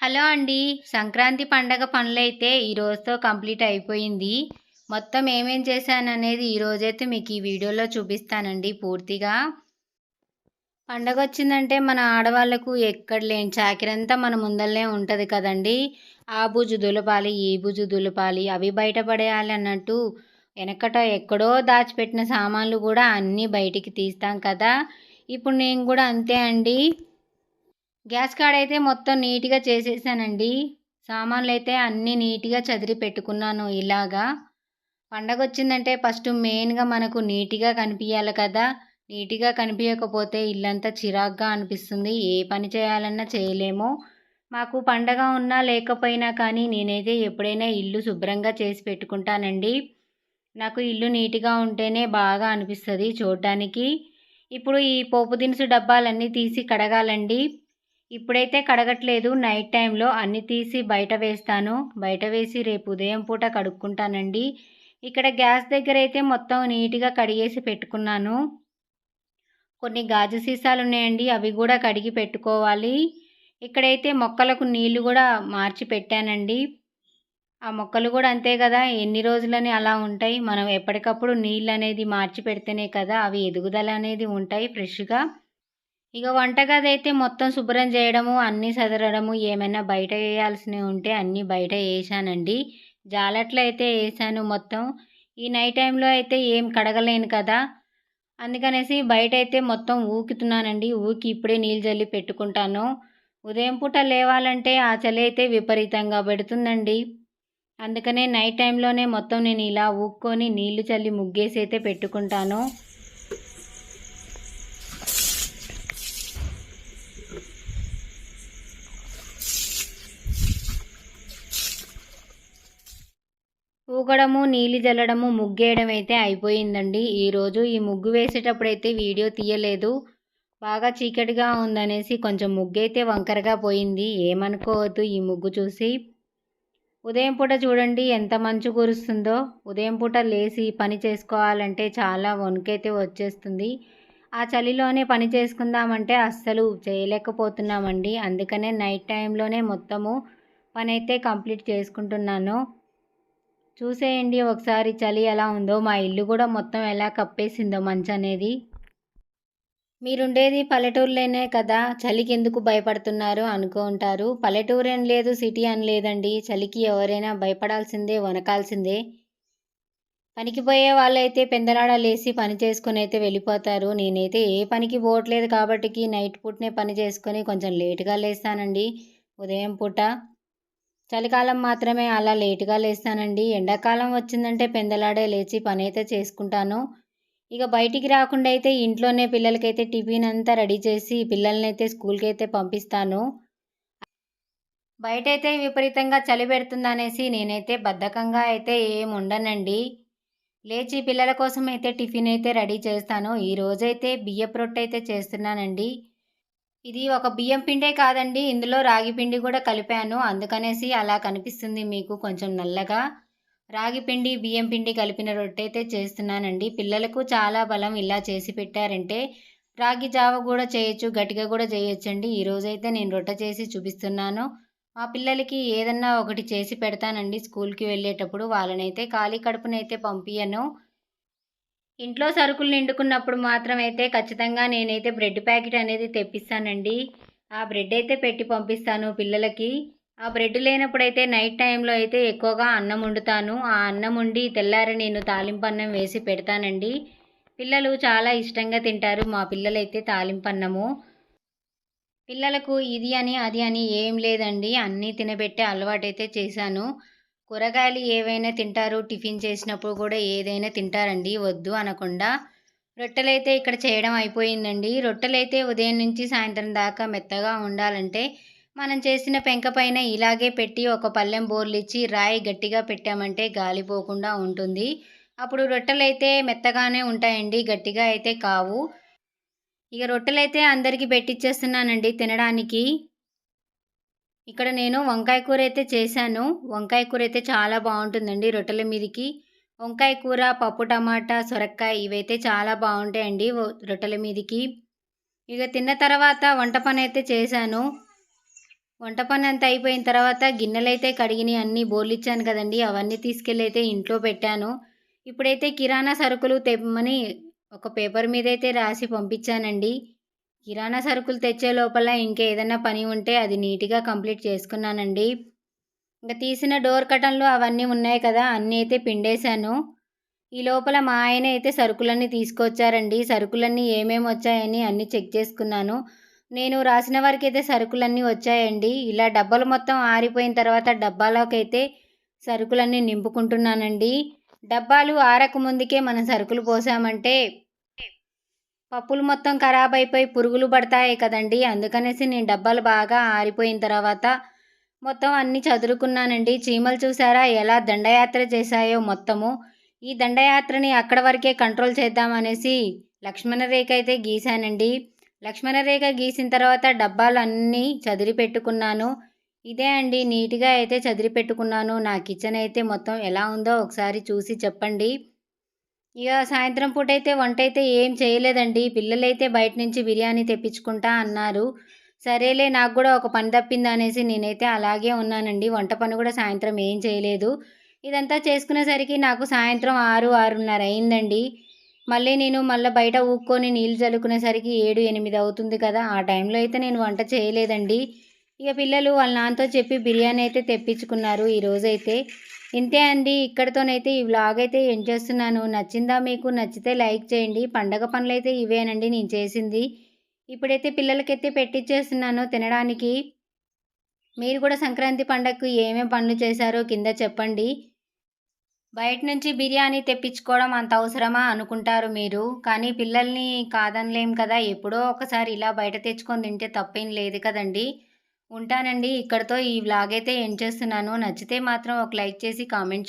Hello అండి. సంక్రాంతి పండగ పనులైతే ఈ రోజుతో కంప్లీట్ అయిపోయింది. మొత్తం ఏమేం చేశాను అనేది ఈ రోజైతే మీకు ఈ వీడియోలో చూపిస్తానండి పూర్తిగా. పండగ వచ్చిందంటే మన ఆడవాళ్ళకు ఎక్కడ లేని చాకిరంతా మన ముందరనే ఉంటుంది కదండి. ఆ బుజు దులపాలి ఈ బుజు దులపాలి అవి బయటపడేయాలి అన్నట్టు వెనకట ఎక్కడో దాచిపెట్టిన సామాన్లు కూడా అన్నీ బయటికి తీస్తాం కదా. ఇప్పుడు నేను కూడా అంతే అండి. గ్యాస్ కాడ అయితే మొత్తం నీట్గా చేసేసానండి. సామాన్లు అయితే అన్నీ నీట్గా చదిరి పెట్టుకున్నాను ఇలాగా. పండగ వచ్చిందంటే ఫస్ట్ మెయిన్గా మనకు నీట్గా కనిపించాలి కదా. నీట్గా కనిపించకపోతే ఇల్లంతా చిరాగ్గా అనిపిస్తుంది. ఏ పని చేయాలన్నా చేయలేము. మాకు పండగ ఉన్నా లేకపోయినా కానీ నేనైతే ఎప్పుడైనా ఇల్లు శుభ్రంగా చేసి పెట్టుకుంటానండి. నాకు ఇల్లు నీట్గా ఉంటేనే బాగా అనిపిస్తుంది చూడటానికి ఇప్పుడు ఈ పోపు దినుసు డబ్బాలన్నీ తీసి కడగాలండి. ఇప్పుడైతే కడగట్లేదు. నైట్ టైంలో అన్ని తీసి బయట వేస్తాను. బయట వేసి రేపు ఉదయం పూట కడుక్కుంటానండి. ఇక్కడ గ్యాస్ దగ్గర అయితే మొత్తం నీట్గా కడిగేసి పెట్టుకున్నాను. కొన్ని గాజు సీసాలు ఉన్నాయండి. అవి కూడా కడిగి పెట్టుకోవాలి. ఇక్కడైతే మొక్కలకు నీళ్ళు కూడా మార్చి పెట్టానండి. ఆ మొక్కలు కూడా అంతే కదా ఎన్ని రోజులని అలా ఉంటాయి. మనం ఎప్పటికప్పుడు నీళ్ళు అనేది మార్చి పెడితేనే కదా అవి ఎదుగుదల అనేది ఉంటాయి ఫ్రెష్గా. ఇక వంటగది అయితే మొత్తం శుభ్రం చేయడము అన్నీ సదరడము ఏమైనా బయట వేయాల్సినవి ఉంటే అన్నీ బయట వేసానండి. జాలట్లు అయితే వేసాను మొత్తం. ఈ నైట్ టైంలో అయితే ఏం కడగలేను కదా. అందుకనేసి బయట అయితే మొత్తం ఊకుతున్నానండి. ఊకి ఇప్పుడే నీళ్ళు జల్లి పెట్టుకుంటాను. ఉదయం పూట లేవాలంటే ఆ చలి అయితే విపరీతంగా పెడుతుందండి. అందుకనే నైట్ టైంలోనే మొత్తం నేను ఇలా ఊక్కొని నీళ్ళు చల్లి ముగ్గేసి అయితే పెట్టుకుంటాను. ఊగడము నీళ్ళు జల్లడము ముగ్గేయడం అయితే అయిపోయిందండి ఈరోజు ఈ ముగ్గు వేసేటప్పుడు అయితే వీడియో తీయలేదు. బాగా చీకటిగా ఉందనేసి కొంచెం ముగ్గు అయితే వంకరగా పోయింది. ఏమనుకోవద్దు ఈ ముగ్గు చూసి. ఉదయం పూట చూడండి ఎంత మంచు కురుస్తుందో. ఉదయం పూట లేచి పని చేసుకోవాలంటే చాలా వణుకైతే వచ్చేస్తుంది. ఆ చలిలోనే పని చేసుకుందామంటే అస్సలు చేయలేకపోతున్నామండి. అందుకనే నైట్ టైంలోనే మొత్తము పని అయితే కంప్లీట్ చేసుకుంటున్నాను. చూసేయండి ఒకసారి చలి ఎలా ఉందో. మా ఇల్లు కూడా మొత్తం ఎలా కప్పేసిందో మంచు అనేది. మీరుండేది పల్లెటూరులోనే కదా. చలికి ఎందుకు భయపడుతున్నారు అనుకుంటారు పల్లెటూరు అని లేదు సిటీ అని లేదండి. చలికి ఎవరైనా భయపడాల్సిందే వనకాల్సిందే. పనికి పోయే వాళ్ళైతే పెందలాడ లేసి పని చేసుకుని అయితే వెళ్ళిపోతారు. నేనైతే ఏ పనికి పోవట్లేదు కాబట్టి నైట్ పూటనే పని చేసుకొని కొంచెం లేటుగా లేస్తానండి ఉదయం పూట. చలికాలం మాత్రమే అలా లేటుగా లేస్తానండి. ఎండాకాలం వచ్చిందంటే పెందలాడే లేచి పని అయితే చేసుకుంటాను. ఇక బయటికి రాకుండా అయితే ఇంట్లోనే పిల్లలకైతే టిఫిన్ అంతా రెడీ చేసి పిల్లల్ని అయితే స్కూల్కి అయితే పంపిస్తాను. బయట అయితే విపరీతంగా చలి పెడుతుందనేసి నేనైతే బద్ధకంగా అయితే ఏం ఉండనండి. లేచి పిల్లల కోసం అయితే టిఫిన్ అయితే రెడీ చేస్తాను. ఈ రోజైతే బియ్యపు రొట్టె అయితే చేస్తున్నానండి. ఇది ఒక బియ్యం పిండే కాదండి. ఇందులో రాగి పిండి కూడా కలిపాను. అందుకనేసి అలా కనిపిస్తుంది మీకు కొంచెం నల్లగా. రాగి పిండి బియ్యం పిండి కలిపిన రొట్టె అయితే చేస్తున్నానండి. పిల్లలకు చాలా బలం ఇలా చేసి పెట్టారంటే రాగి జావ కూడా చేయొచ్చు గట్టిగా కూడా చేయొచ్చండి. ఈరోజైతే నేను రొట్టె చేసి చూపిస్తున్నాను. మా పిల్లలకి ఏదన్నా ఒకటి చేసి పెడతానండి. స్కూల్కి వెళ్ళేటప్పుడు వాళ్ళనైతే ఖాళీ కడుపునైతే పంపించను ఇంట్లో సరుకులు నిండుకున్నప్పుడు మాత్రమైతే ఖచ్చితంగా నేనైతే బ్రెడ్ ప్యాకెట్ అనేది తెప్పిస్తానండి. ఆ బ్రెడ్ అయితే పెట్టి పంపిస్తాను పిల్లలకి. ఆ బ్రెడ్ లేనప్పుడైతే నైట్ టైంలో అయితే ఎక్కువగా అన్నం వండుతాను. ఆ అన్నం వండి తెల్లారి నేను తాలింపు అన్నం వేసి పెడతానండి. పిల్లలు చాలా ఇష్టంగా తింటారు. మా పిల్లలైతే తాలింపన్నము పిల్లలకు ఇది అని అది అని ఏం లేదండి. అన్నీ తినబెట్టే అలవాటైతే చేశాను. కూరగాయలు ఏవైనా తింటారు టిఫిన్ చేసినప్పుడు కూడా ఏదైనా తింటారండి వద్దు అనకుండా. రొట్టెలైతే ఇక్కడ చేయడం అయిపోయిందండి. రొట్టెలైతే ఉదయం నుంచి సాయంత్రం దాకా మెత్తగా ఉండాలంటే మనం చేసిన పెంక పైన ఇలాగే పెట్టి ఒక పళ్ళెం బోర్లు ఇచ్చి రాయి గట్టిగా పెట్టామంటే గాలిపోకుండా ఉంటుంది. అప్పుడు రొట్టెలైతే మెత్తగానే ఉంటాయండి గట్టిగా అయితే కావు. ఇక రొట్టెలైతే అందరికీ పెట్టిచ్చేస్తున్నానండి తినడానికి. ఇక్కడ నేను వంకాయ కూర అయితే చేశాను. వంకాయ కూర అయితే చాలా బాగుంటుందండి రొట్టెల మీదకి. వంకాయ కూర పప్పు టమాటా సొరకాయ ఇవైతే చాలా బాగుంటాయండి రొట్టెల మీదకి. ఇక తిన్న తర్వాత వంట పని అయితే చేశాను. వంట పని అంతా అయిపోయిన తర్వాత గిన్నెలైతే కడిగినాయి అన్నీ బోర్లిచ్చాను కదండి. అవన్నీ తీసుకెళ్ళి అయితే ఇంట్లో పెట్టాను. ఇప్పుడైతే కిరాణా సరుకులు తెమ్మని ఒక పేపర్ మీద అయితే రాసి పంపించానండి. కిరాణా సరుకులు తెచ్చే లోపల ఇంకా ఏదైనా పని ఉంటే అది నీట్గా కంప్లీట్ చేసుకున్నానండి. ఇంకా తీసిన డోర్ కటన్లు అవన్నీ ఉన్నాయి కదా అన్నీ అయితే పిండేశాను. ఈ లోపల మా ఆయన అయితే సరుకులన్నీ తీసుకొచ్చారండి. సరుకులన్నీ ఏమేమి వచ్చాయని అన్నీ చెక్ చేసుకున్నాను. నేను రాసిన వారికి అయితే సరుకులన్నీ వచ్చాయండి. ఇలా డబ్బాలు మొత్తం ఆరిపోయిన తర్వాత డబ్బాలోకైతే సరుకులన్నీ నింపుకుంటున్నానండి. డబ్బాలు ఆరక ముందుకే మనం సరుకులు పోసామంటే పప్పులు మొత్తం ఖరాబ్ అయిపోయి పురుగులు పడతాయి కదండి. అందుకనేసి నేను డబ్బాలు బాగా ఆరిపోయిన తర్వాత మొత్తం అన్నీ చదురుకున్నానండి. చీమలు చూసారా? ఎలా దండయాత్ర చేశాయో మొత్తము. ఈ దండయాత్రని అక్కడ వరకే కంట్రోల్ చేద్దామనేసి లక్ష్మణ రేఖ అయితే గీశానండి. లక్ష్మణ రేఖ గీసిన తర్వాత డబ్బాలు అన్నీ చదిరి పెట్టుకున్నాను. ఇదే అండి నీట్గా అయితే చదిరి పెట్టుకున్నాను. నా కిచెన్ అయితే మొత్తం ఎలా ఉందో ఒకసారి చూసి చెప్పండి. ఇక సాయంత్రం పూట అయితే వంట అయితే ఏం చేయలేదండి. పిల్లలైతే బయట నుంచి బిర్యానీ తెప్పించుకుంటా అన్నారు. సరేలే నాకు కూడా ఒక పని తప్పింది అనేసి నేనైతే అలాగే ఉన్నానండి. వంట పని కూడా సాయంత్రం ఏం చేయలేదు. ఇదంతా చేసుకునేసరికి నాకు సాయంత్రం ఆరు ఆరున్నర అయిందండి. మళ్ళీ నేను మళ్ళీ బయట ఊక్కొని నీళ్ళు చల్లుకునేసరికి ఏడు ఎనిమిది అవుతుంది కదా ఆ టైంలో అయితే నేను వంట చేయలేదండి. ఇక పిల్లలు వాళ్ళ నాన్నతో చెప్పి బిర్యానీ అయితే తెప్పించుకున్నారు ఈరోజైతే ఇంతే అండి. ఇక్కడితోనైతే ఈ వ్లాగ్ అయితే ఏం చేస్తున్నాను. నచ్చిందా మీకు? నచ్చితే లైక్ చేయండి. పండగ పనులు అయితే ఇవేనండి నేను చేసింది. ఇప్పుడైతే పిల్లలకైతే పెట్టించేస్తున్నాను తినడానికి. మీరు కూడా సంక్రాంతి పండగకు ఏమేమి పనులు చేశారో కింద చెప్పండి. బయట నుంచి బిర్యానీ తెప్పించుకోవడం అంత అవసరమా అనుకుంటారు మీరు. కానీ పిల్లల్ని కాదనలేం కదా. ఎప్పుడో ఒకసారి ఇలా బయట తెచ్చుకొని తింటే తప్పేం లేదు కదండీ. ఉంటానండి. ఇక్కడితో ఈ వ్లాగ్ అయితే ఎండ్ చేస్తున్నాను. నచ్చితే మాత్రం ఒక లైక్ చేసి కామెంట్